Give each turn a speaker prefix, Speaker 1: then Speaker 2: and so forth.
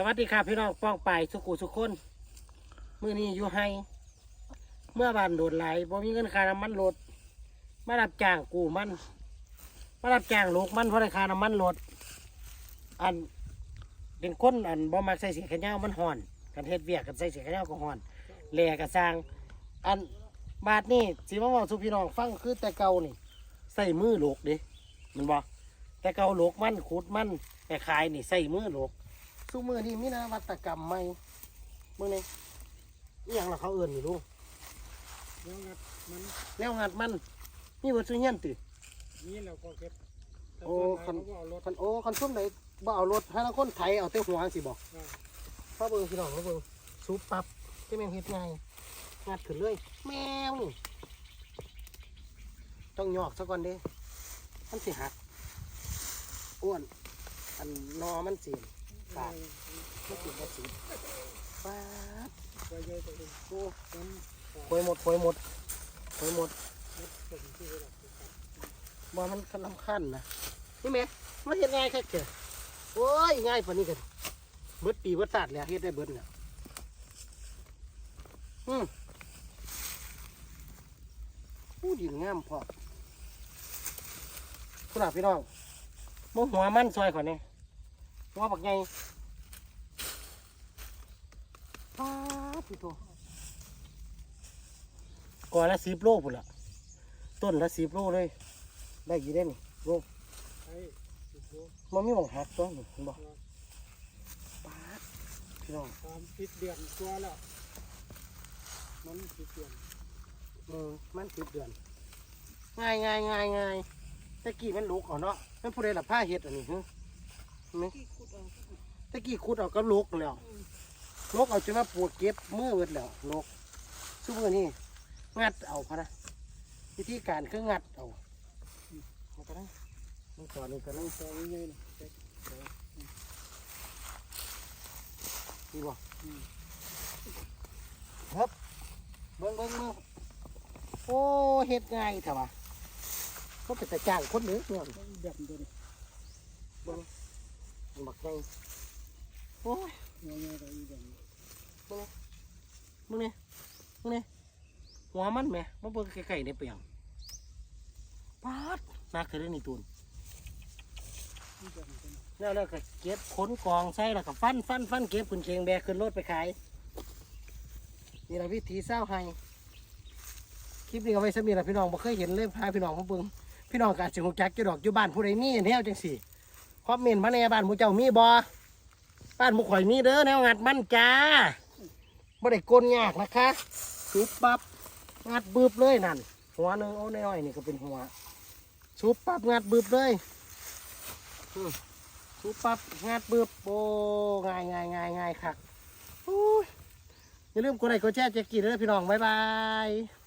Speaker 1: สวัสดีครับพี่น้องป้องไปสุขุสุขคนมือนี้อยู่ให้ เมื่อบานโดดไหลบ่มีเงินค่าน้ำมันรถมารับจ้างกู้มันมารับจ้างลูกมันเพราะได้ค่าน้ำมันรถอันเป็นคนอันบ่มักใส่เสียขยาวมันห่อนกันเฮ็ดเวียกกันใส่เสียขยาวก็ห่อนแหลกระสร้าง อันบาทนี่สิมาบอกสุพี่น้องฟังคือแต่เก่านี่ ใส่มือโลกเด้มันบอกแต่เก่าโลกมันขุดมันแต่ขายนี่ใส่มือโลก สู้มือนี่มีนวัตกรรมใหม่มือนี่อหย่างละเขาเอื่นอยู่ลูก
Speaker 2: แล้วงัดมัน
Speaker 1: แล้วงัดมันนี่วัตถุเงี้ยนติ
Speaker 2: นี่เราก็เก็บแต่
Speaker 1: โอ้
Speaker 2: ส่วน
Speaker 1: คัน
Speaker 2: ใหญ่เขาก็เอารถ
Speaker 1: คันโอ้คันส้มไหนบ่เอารถให้ละคนไถเอาแต่หัวสิบอก
Speaker 2: อ่า
Speaker 1: พ่อเบิ่งพี่น้องพ่อเบิ่งซุปปับจะแม่งเฮ็ดง่ายงัดขึ้นเลย แมวนี่ต้องหยอกซะก่อนเด้มันสิหักอ้วน อันนอมันสิ ปากมันสิบ่สิปาด
Speaker 2: ไว้เยอะตัวเอง
Speaker 1: โอ้ควยหมดควยหมดควยหมด
Speaker 2: บ่
Speaker 1: มันกำลังขั้นนะนี่แม่มันเฮ็ดง่ายแค่เกิโอ้ยง่ายปานนี้กันเบิดปีเบิดศาสตร์แล้วเฮ็ดได้เบิดเนี่ยอืมอู้ดินงามพอคุณอาพี่น้องมองหัวมันซอยก่อนเนี่ยหัวบักใหญ่ ป้าดพี่โตก่อนละสิบโลพุ่นละต้นละสิบโลเลย ได้กี่ได้นี่โล
Speaker 2: ไอ้สิบโล
Speaker 1: มันมีหมองหักตัวนี่เห็นบอกป้าดพี่น้อง
Speaker 2: ตามสิบเดือนตัวแล้วมันสิบเดือน
Speaker 1: เออมันสิบเดือน ง่ายง่ายง่ายง่ายตะกี้มันลุกเอาเนาะมันผู้ใดหลับผ้าเห็ดอันนี้ฮะเห็นไหมตะกี้ขุดเอาก็ลุกแล้ว ลุกเอาจนว่าปวดเก็บมือเวิดแล้วลุกซุปเปอร์นี่งัดเอาพะนะวิธีการคืองัดเอามันก็ได้มันก่อนนี่ก็ได้
Speaker 2: ต้องซอยเยอะๆนะเก็บ
Speaker 1: ดีบ่ครับเบิ้งเบิ้งเบิ้งโอ้เฮ็ดง่ายเถอะวะก็เป็นแต่จ้างคนหนึ่งเนี่ย
Speaker 2: ต้องแบบเดิน
Speaker 1: มันบักไงโอ้ย
Speaker 2: เงยๆกับอีแบบ
Speaker 1: มึงนี่ นี่หัวมันแหม่มาเบิ่งไกลๆในเปียงปาดนักเธอได้นี่ตูน
Speaker 2: นี้แบบนี้
Speaker 1: แล้วแล้วก็เก็บขนกองใส่แล้วก็ฟันฟันฟันเก็บขึ้นเชียงแบกขึ้นรถไปขาย นี่แหละวิธีเศร้าให้คลิปนี้ก็ไว้สมีละพี่น้องบ่เคยเห็นเลยพาพี่น้องมาเบิ่งพี่น้องกาสิหูจักจะดอกอยู่บ้านผู้ใดมีแนวจังสี่คอมเมนต์มาในบ้านหมูเจ้ามีบ่บ้านหมูข่อยมีเด้อแนวงัดมันจ้าบ่ได้กลนยากนะคะ ชุบปับงัดบึบเลยนั่น หัวหนึ่งโอ้น้อยๆนี่ก็เป็นหัวชุบปับงัดบึบเลยสุปับงัดบืบโอ้ง่ายง่ายง่ายง่ายคับอยอย่าลืมกดไลค์กดแชร์แจ็กกี้ด้วยพี่น้องบ๊ายบาย